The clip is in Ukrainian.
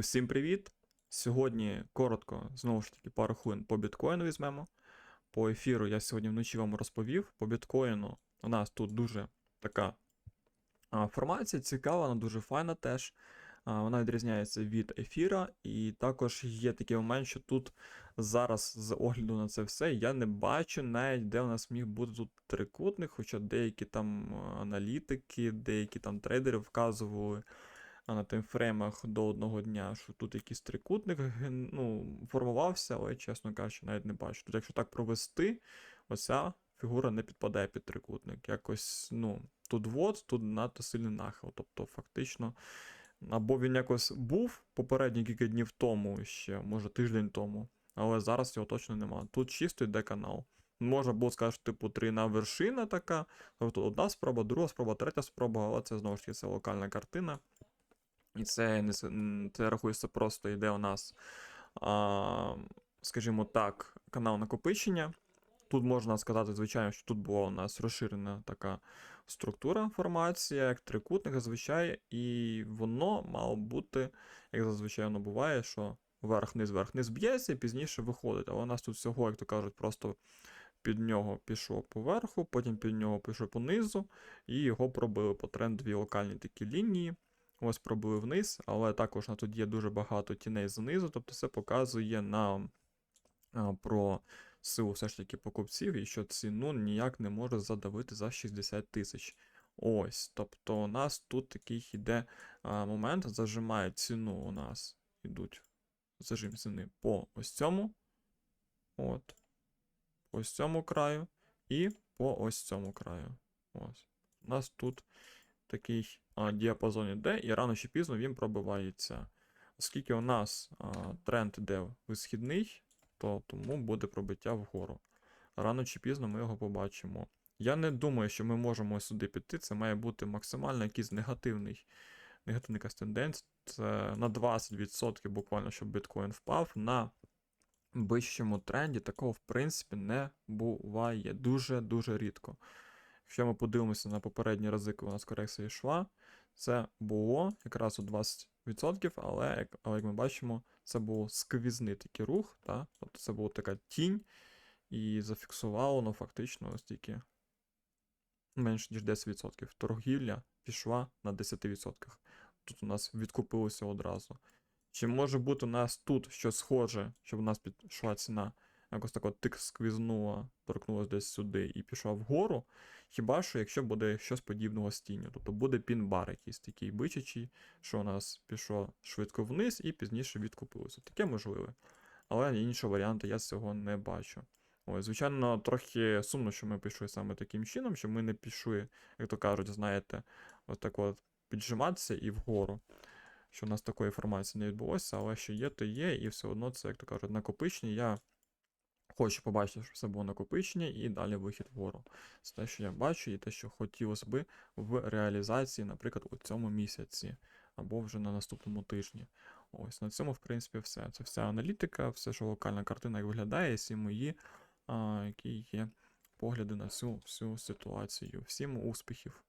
Усім привіт! Сьогодні коротко, знову ж таки, пару хвилин по біткоїну візьмемо. По ефіру я сьогодні вночі вам розповів. По біткоїну у нас тут дуже така формація, цікава, вона дуже файна теж. Вона відрізняється від ефіра, і також є такий момент, що тут зараз, з огляду на це все, я не бачу навіть, де у нас міг бути тут трикутник, хоча деякі там аналітики, деякі там трейдери вказували а на таймфреймах до одного дня, що тут якийсь трикутник ну, формувався, але, чесно кажучи, навіть не бачу. Тут, якщо так провести, оця фігура не підпадає під трикутник. Якось, ну, тут вот, тут надто сильний нахил. Тобто, фактично, або він якось був попередні кілька днів тому, ще, може тиждень тому, але зараз його точно нема. Тут чисто йде канал. Можна було сказати, що, типу, трійна вершина така. Тобто одна спроба, друга спроба, третя спроба, але це знову ж таки це локальна картина. І це не це рахується просто йде у нас, а, скажімо так, канал накопичення. Тут можна сказати, звичайно, що тут була у нас розширена така структура формація, як трикутник зазвичай, і воно мало бути, як зазвичай воно буває, що верх-низ, верх-низ б'ється і пізніше виходить. Але у нас тут всього, як то кажуть, просто під нього пішов поверху, потім під нього пішов понизу, і його пробили по трендовій локальній такі лінії. Ось пробили вниз, але також на тут є дуже багато тіней знизу, тобто це показує нам про силу все ж таки покупців і що ціну ніяк не може задавити за 60 тисяч. Ось, тобто у нас тут такий іде момент, зажимає ціну у нас ідуть зажим ціни по ось цьому. От. По ось цьому краю і по ось цьому краю. Ось. У нас тут такий а, діапазон іде, і рано чи пізно він пробивається. Оскільки у нас тренд іде висхідний, то тому буде пробиття вгору. Рано чи пізно ми його побачимо. Я не думаю, що ми можемо сюди піти. Це має бути максимально якийсь негативний, негативний якась тенденція. Це на 20% буквально, щоб біткоін впав. На вищому тренді такого, в принципі, не буває. Дуже-дуже рідко. Якщо ми подивимося на попередні рази, коли у нас корекція йшла, це було якраз у 20%, але, як, але як ми бачимо, це був сквізний такий рух, та? тобто це була така тінь, і зафіксувало воно фактично ось тільки менше ніж 10%. Торгівля пішла на 10%. Тут у нас відкупилося одразу. Чи може бути у нас тут щось схоже, щоб у нас пішла ціна якось так от тик сквізнула, торкнулась десь сюди і пішла вгору. Хіба що якщо буде щось подібного з тінню, тобто буде пін-бар якийсь такий бичачий, що у нас пішло швидко вниз і пізніше відкупилося. Таке можливе. Але іншого варіанту я цього не бачу. Ось, звичайно, трохи сумно, що ми пішли саме таким чином, що ми не пішли, як то кажуть, знаєте, ось так от піджиматися і вгору. Що у нас такої формації не відбулося, але що є, то є, і все одно це, як то кажуть, накопичення. Я хочу побачити, що це було накопичення, і далі вихід вгору. Це те, що я бачу, і те, що хотілося би в реалізації, наприклад, у цьому місяці, або вже на наступному тижні. Ось на цьому, в принципі, все. Це вся аналітика, все, що локальна картина як виглядає, всі мої, а, які є погляди на цю всю ситуацію. Всім успіхів!